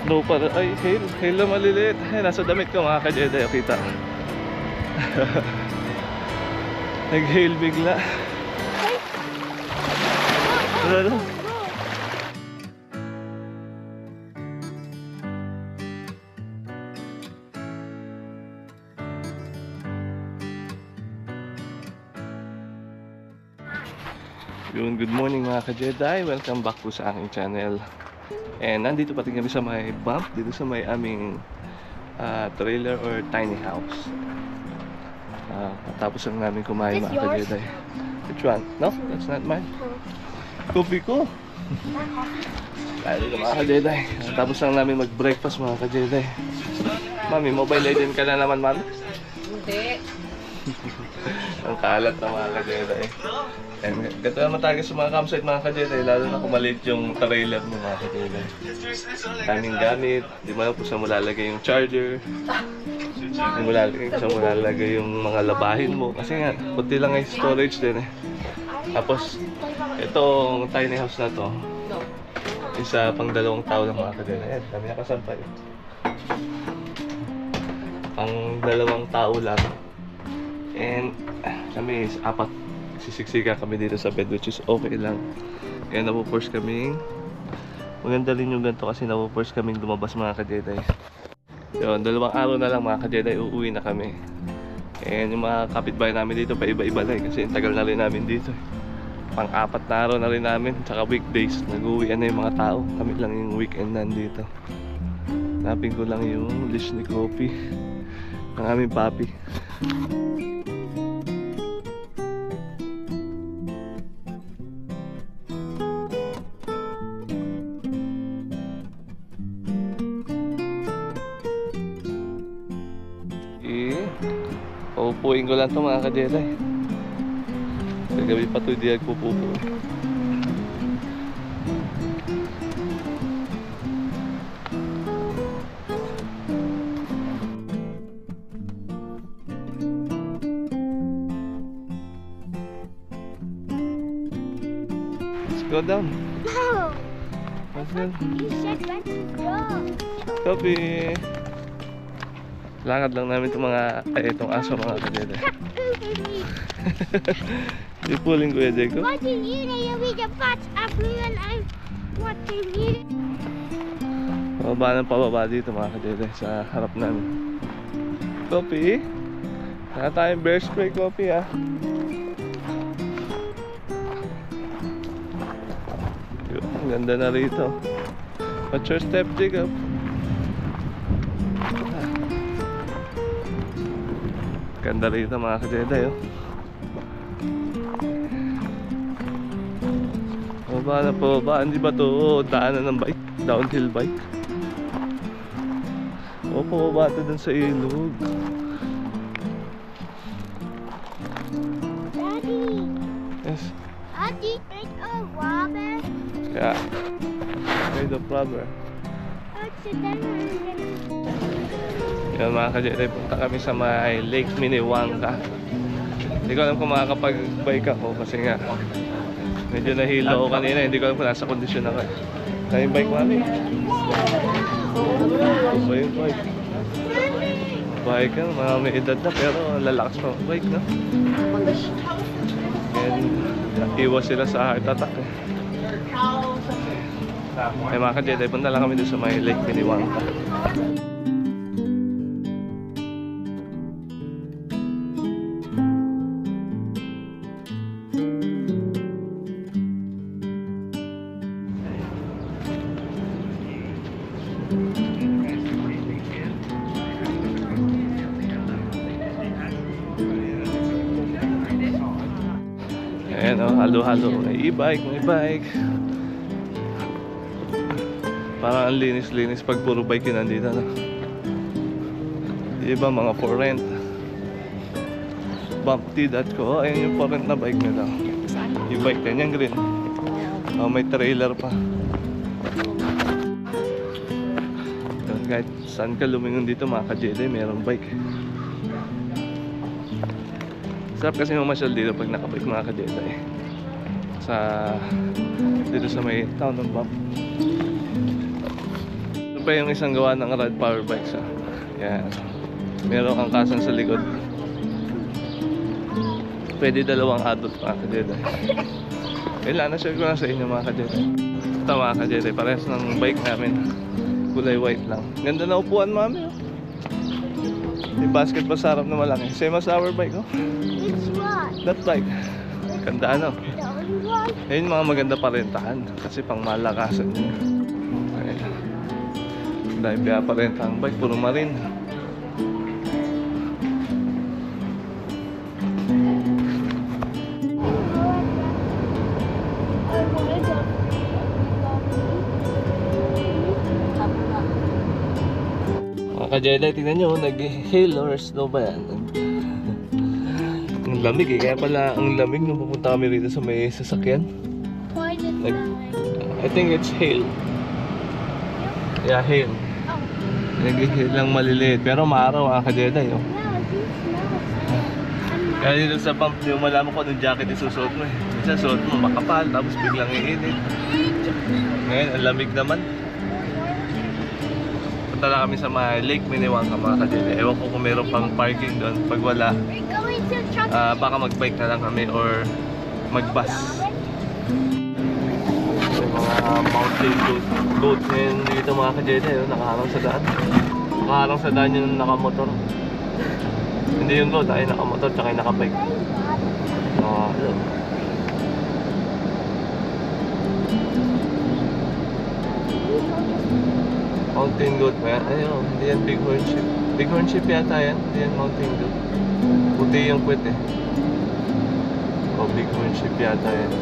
Snow pa. Ay, hail. Hail na maliliit. Ay, nasa damit ko mga ka-Jedi. O, kita. Nag-hail bigla. Ano? Good morning mga ka-Jedi. Welcome back po sa aking channel. And nandito pa rin kami sa may bump, dito sa may aming ah, trailer or tiny house. Ah, tapos lang namin kumain mga ka-Jedi. Which one? No, that's not mine. Coffee ko. Lalo mga ka-Jedi. Ah, Tapos lang namin mag-breakfast mga ka-Jedi. Mami, Mobile Legend ka na naman, mami. Ang kalat na mga ka-Jedi. And ganito naman tayo sa mga campsite mga ka-Jedi, lalo na kung maliit yung trailer mo mga ka-Jedi. Daming gamit, di ba kung saan mo lalagay yung charger, kung lalagay, saan mo lalagay yung mga labahin mo. Kasi nga, puti lang ay storage din eh. Tapos, itong tiny house na to, isa pang dalawang tao lang mga ka-Jedi. Ayan, dami nakasampay. Pang dalawang tao lang. And kami is apat sisiksika kami dito sa bed which is okay lang. Kaya napo-force kaming maganda rin yung ganito kasi napo-force kaming lumabas mga ka-Jedi. Yun, dalawang araw na lang mga ka-Jedi uuwi na kami. And yung mga kapitbahay namin dito pa iba-iba na eh, kasi tagal na rin namin dito. eh. Pang-apat na araw na rin namin, tsaka weekdays, nag-uwi na yung mga tao. Kami lang yung weekend nandito. Hanapin ko lang yung leash ni Kopi ng aming papi. Ko lang to mga ka-Jedi. Kagabi pa to, hindi nagpupupo. Let's go down. No. Let's go. You said when to go. Copy. Lakad lang namin itong mga, ay itong aso mga Jacob. What do you need with the pots up and I what do you need? Pababa ng pababa dito mga ka-Jedi sa harap namin. Copy. Saka tayong bear spray copy ah. Yun, ang ganda na rito. What's your step, Jacob? Ganda rito mga ka-Jedi oh. Pababa na pababa. Hindi ba to daanan ng bike? Downhill bike? O, pababa to dun sa ilog. Daddy. Yes. Daddy, it's a robber. Yeah. Made of rubber. Accidentally. Yan mga ka-Jedi, punta kami sa may Lake Minnewanka. Hindi ko alam kung makakapag-bike ako kasi nga medyo nahilo ako kanina. Hindi ko alam kung nasa kondisyon ako. Kaya yung bike mami. Ba yung bike? Bike ka, mga may edad na pero lalakas pa ang bike no? And iwas sila sa heart attack eh. Ay mga ka-Jedi, punta lang kami doon sa may Lake Minnewanka. Ayan o, halo-halo. May e-bike, may bike. Parang ang linis-linis pag puro bike yun nandito na. Iba mga for rent. Bumpty.co. Ayan yung for rent na bike nila. E-bike din yung green. Oh, may trailer pa. Kahit saan ka lumingon dito mga ka-Jedi, mayroong bike. Sarap kasi mamasyal dito pag nakabike mga ka-Jedi. Sa dito sa may town ng Bump. Ano ba pa yung isang gawa ng rad power bikes. Ah. Yan. Meron kang kasan sa likod. Pwede dalawang adult mga kadede. Kailan na share ko lang sa inyo mga kadede. Ito mga kadede, parehas ng bike namin. Kulay white lang. Ganda na upuan mami. Oh. May basket pa sa harap na malaki. Same as our bike. Oh. Which one? That bike. Ganda ano. The only one? Ayun mga maganda parentahan kasi pang malakasan yun. Ayun. Dahil kaya parenta ang bike, puro marin. Ka-Jedi, tingnan nyo, nag-hail or snow ba yan? Ang lamig eh, kaya pala ang lamig nung pupunta kami rito sa may sasakyan. Did Like- I? Think it's hail. Yeah, hail. Oh, Nag-hail lang maliliit, pero maaraw mga ka-Jedi. Oh. Kaya dito sa pump, di mo malaman kung anong jacket isusuot mo eh. Minsan suot mo makapal, tapos biglang iinit. Ngayon, ang lamig naman. Punta na kami sa mga Lake Minnewanka mga ka-Jedi. Ewan ko kung meron pang parking doon. Pag wala, ah, baka mag-bike na lang kami or mag-bus. May mga mountain goat, goat ngayon dito mga ka-Jedi. Oh, nakaharang sa daan. Nakaharang sa daan yung nakamotor. Hindi yung goat, ay nakamotor tsaka yung nakabike. Ah, ano. Mountain goat ba? Ayun, hindi yan bighorn sheep. Bighorn sheep yata yan, hindi yan mountain goat. Puti yung kwet eh. O, bighorn sheep yata yan.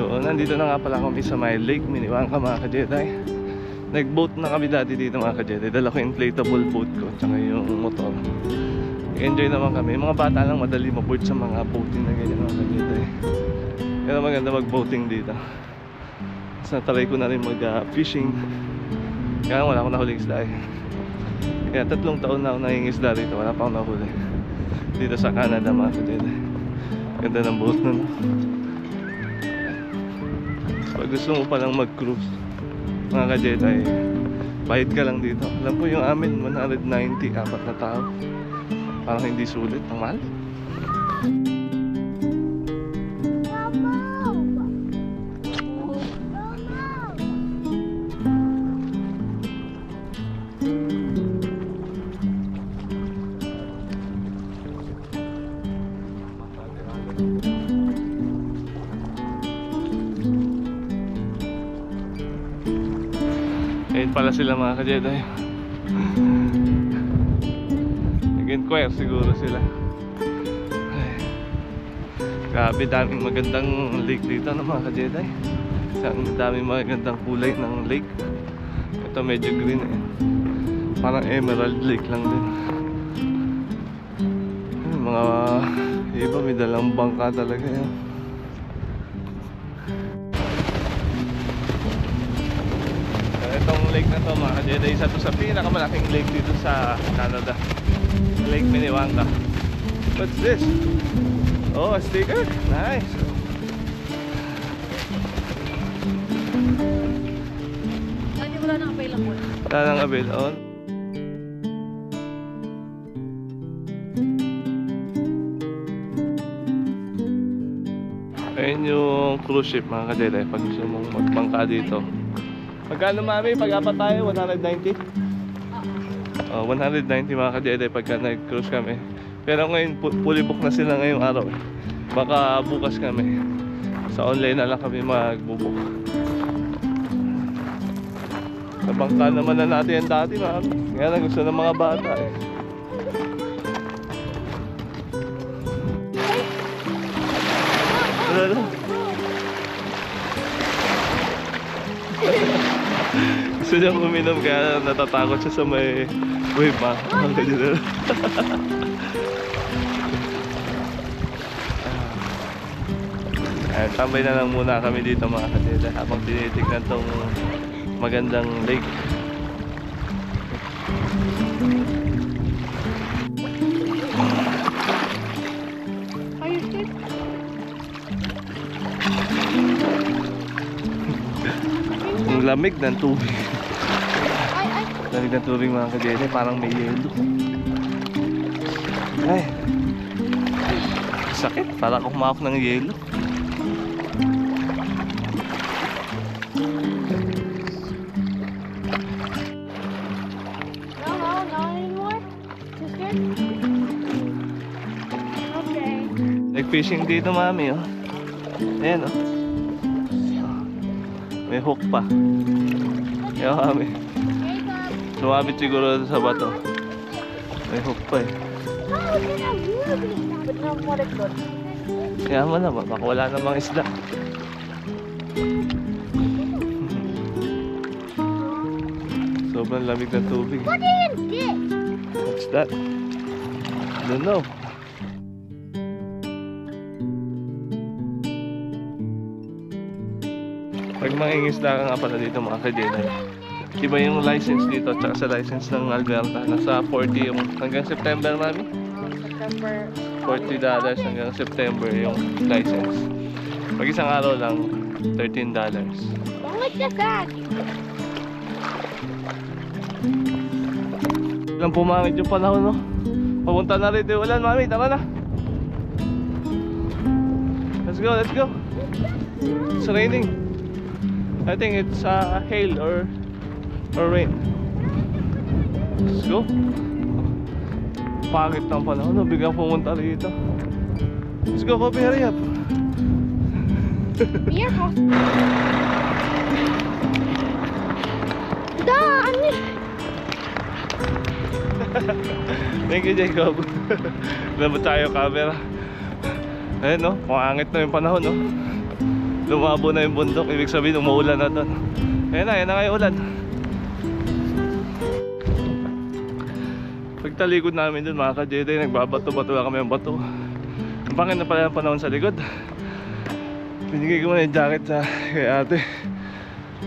Yun, nandito na nga pala kami sa may lake, Minnewanka mga ka-Jedi. Nag-boat na kami dati dito mga ka-Jedi. Dala ko inflatable boat ko, tsaka yung motor. Enjoy naman kami. Mga bata lang madali maboard sa mga boating na ganyan mga ka-Jedi. Pero maganda mag-boating dito. Tapos natry ko na rin mag-fishing. Kaya wala akong nahuling isda eh. Kaya tatlong taon na ako nangingisda rito. Wala pa akong nahuli. Dito sa Canada mga ka-Jedi. Ganda ng boat nun. Pag gusto mo palang mag-cruise, mga ka-Jedi, bayad ka lang dito. Alam ko yung amin, 190, apat na tao. Parang hindi sulit. Ang mahal. Ayun pala sila mga ka-Jedi. Nag-inquire siguro sila. Grabe, daming magandang lake dito na mga ka-Jedi. Isang daming magandang kulay ng lake. Ito medyo green eh. Parang emerald lake lang din. Mga iba may dalang bangka talaga yan. Itong lake na to mga ka-Jedi, isa to sa pinakamalaking lake dito sa Canada. Lake Minnewanka. What's this? Oh, a sticker? Nice. Hindi wala nang available. Wala nang avail on. Ayun yung cruise ship mga kadede pag gusto mong magbangka dito. Magkano mami? Pag apat tayo, 190? Oh, 190 mga kadede pagka nag-cruise kami. Pero ngayon, fully book na sila ngayong araw. Baka bukas kami. Sa online na lang kami magbubuk. Sa bangka naman na natin yan dati, mami. Kaya lang gusto ng mga bata eh. Ano, Gusto niya uminom kaya natatakot siya sa may wave ba? Ang ganyan na. Ayan, tambay na lang muna kami dito mga katila habang tinitignan tong magandang lake. Ang lamig ng tubig. Lamig ng tubig mga kajede. Parang may yelo. Ay. Sakit. Parang ako humawak ng yelo. Nag-fishing dito mami oh. Ayan oh. May hook pa. Ayan mami. Sumabit siguro sa bato. May hook pa eh. Kaya mo na, baka wala namang isda. Sobrang lamig ng tubig. What is? What's that? Don't know. Pag mangingisda ka nga pala dito mga kajeda, iba yung license dito at sa license ng Alberta. Nasa 40 yung hanggang September mami. September. $40 dollars hanggang September yung license. Pag isang araw lang, $13. dollars. Don't lick the bag. Lang pumangit yung panahon, no? Papunta na rin yung ulan, mami. Tara na. Let's go, let's go. It's raining. I think it's uh, hail or rain. Let's go. Pangit ng panahon, no? Biglang pumunta rito. Let's go, Kobe, hurry up. Be careful. Done. Thank you, Jacob. Labot tayo camera. Ayun, no? Pangangit na yung panahon, no? Lumabo na yung bundok. Ibig sabihin, umuulan na doon. Ayun na, ayun na nga yung ulan. Pagtalikod namin doon, mga ka-Jedi, nagbabato-bato lang kami ng bato. Ang pangit na pala yung panahon sa likod. Binigay ko muna yung jacket sa kay ate.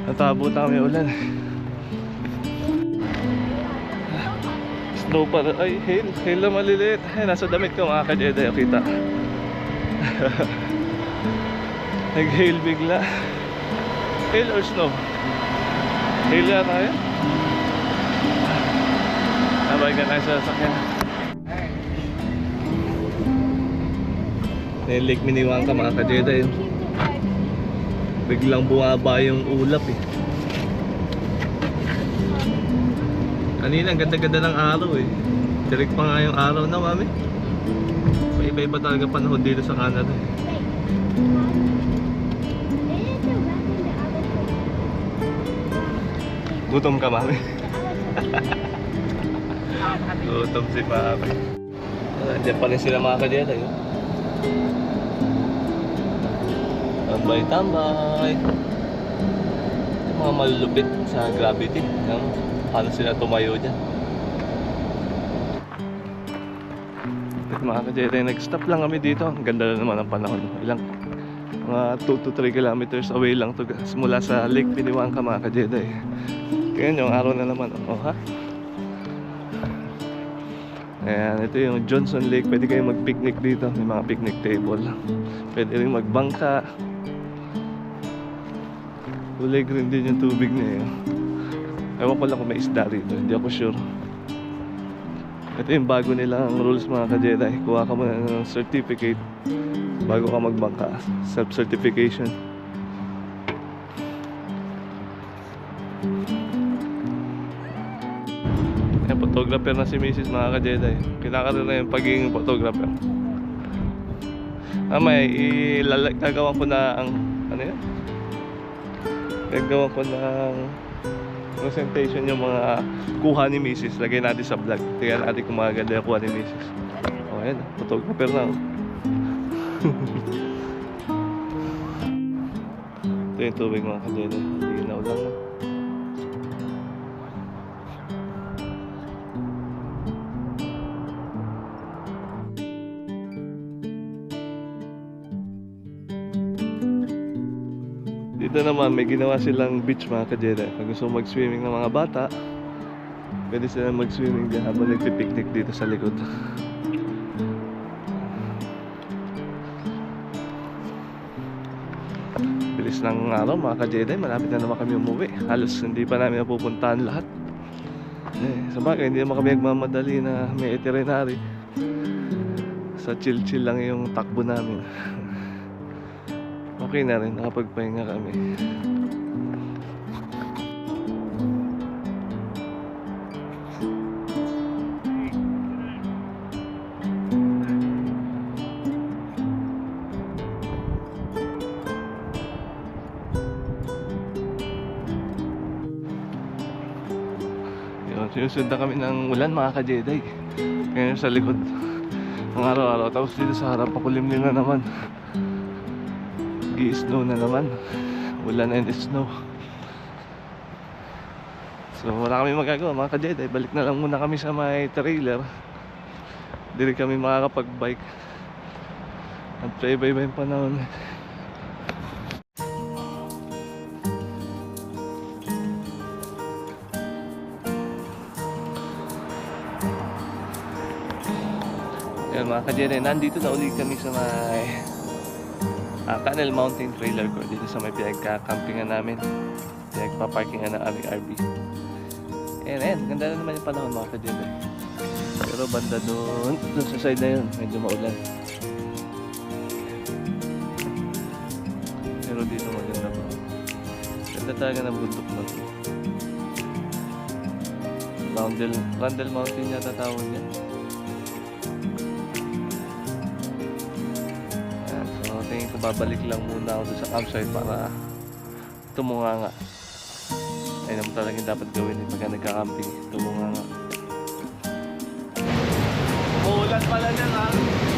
Natabo na kami ulan. Snow pa. Ay, hail. Hail na maliliit. Ay, nasa damit ko mga ka-Jedi. Kita. Nag-hail bigla. Hail or snow? Hail na tayo. Nabay ka tayo sa sasakyan. Nilik miniwang ka mga ka-Jedi. oh. Biglang bumaba yung ulap eh. Kanina, ang ganda-ganda ng araw eh. Direct pa nga yung araw na, mami. Iba-iba talaga panahon dito sa Canada. eh. Gutom ka, mami. Gutom si mami. Ah, Andiyan pa rin sila mga kadyala yun. Tambay-tambay. Mga malulupit sa gravity. No? Paano sila tumayo dyan? At mga kadyala, nag-stop lang kami dito. Ang ganda na naman ang panahon. Ilang mga 2 to 3 kilometers away lang to. Mula sa Lake Piniwangka mga kadyada eh. Kaya yung araw na naman. Oh, ha? Ayan, ito yung Johnson Lake. Pwede kayong mag-picnic dito. May mga picnic table. Pwede rin magbangka. Kulay green din yung tubig niya. Eh. Ewan ko lang kung may isda rito. Hindi ako sure. Ito yung bago nilang rules mga ka-Jedi. Kuha ka muna ng certificate bago ka magbangka. Self-certification. Yan, photographer na si Mrs. mga ka-Jedi. Kinakaroon na yung pagiging photographer. Ah, may ko na ang ano yan? Gagawa ko ng presentation yung mga kuha ni Mrs. Lagay natin sa vlog. Tingnan natin kung maganda yung kuha ni Mrs. Oh, ayan. Photographer na. oh. Ito yung tubig mga kadede. Linaw lang. no? Dito naman may ginawa silang beach mga kadede. Pag gusto mag-swimming ng mga bata, pwede sila mag-swimming dyan habang nagpipiknik dito sa likod. Bili bilis ng araw mga ka-Jedi, malapit na naman kami umuwi. Halos hindi pa namin napupuntahan lahat. Eh, sa bagay, hindi naman kami nagmamadali na may itinerary. Sa chill-chill lang yung takbo namin. Okay na rin, nakapagpahinga kami. Sinusundan kami ng ulan mga ka-Jedi. Ngayon sa likod ng araw-araw. Tapos dito sa harap, pakulimlim na naman. Gi-snow na naman. Ulan and snow. So wala kami magagawa mga ka-Jedi. Balik na lang muna kami sa may trailer. Hindi kami makakapag-bike. At iba-iba yung panahon. Yan mga ka-Jedi, nandito na ulit kami sa may uh, Canal Mountain Trailer ko dito sa may pinagkakampingan namin. Pinagpaparkingan ng aming RV and ayan, ganda na naman yung panahon mga ka-Jedi. Pero banda doon doon sa side na yun, medyo maulan. Pero dito maganda pa ganda talaga ng bundok na Randall, Randall Mountain yata tawag niya babalik lang muna ako sa campsite para tumunga nga. Ayun naman talaga yung dapat gawin eh, pagka nagka-camping, tumunga nga. Uulan pala dyan ha.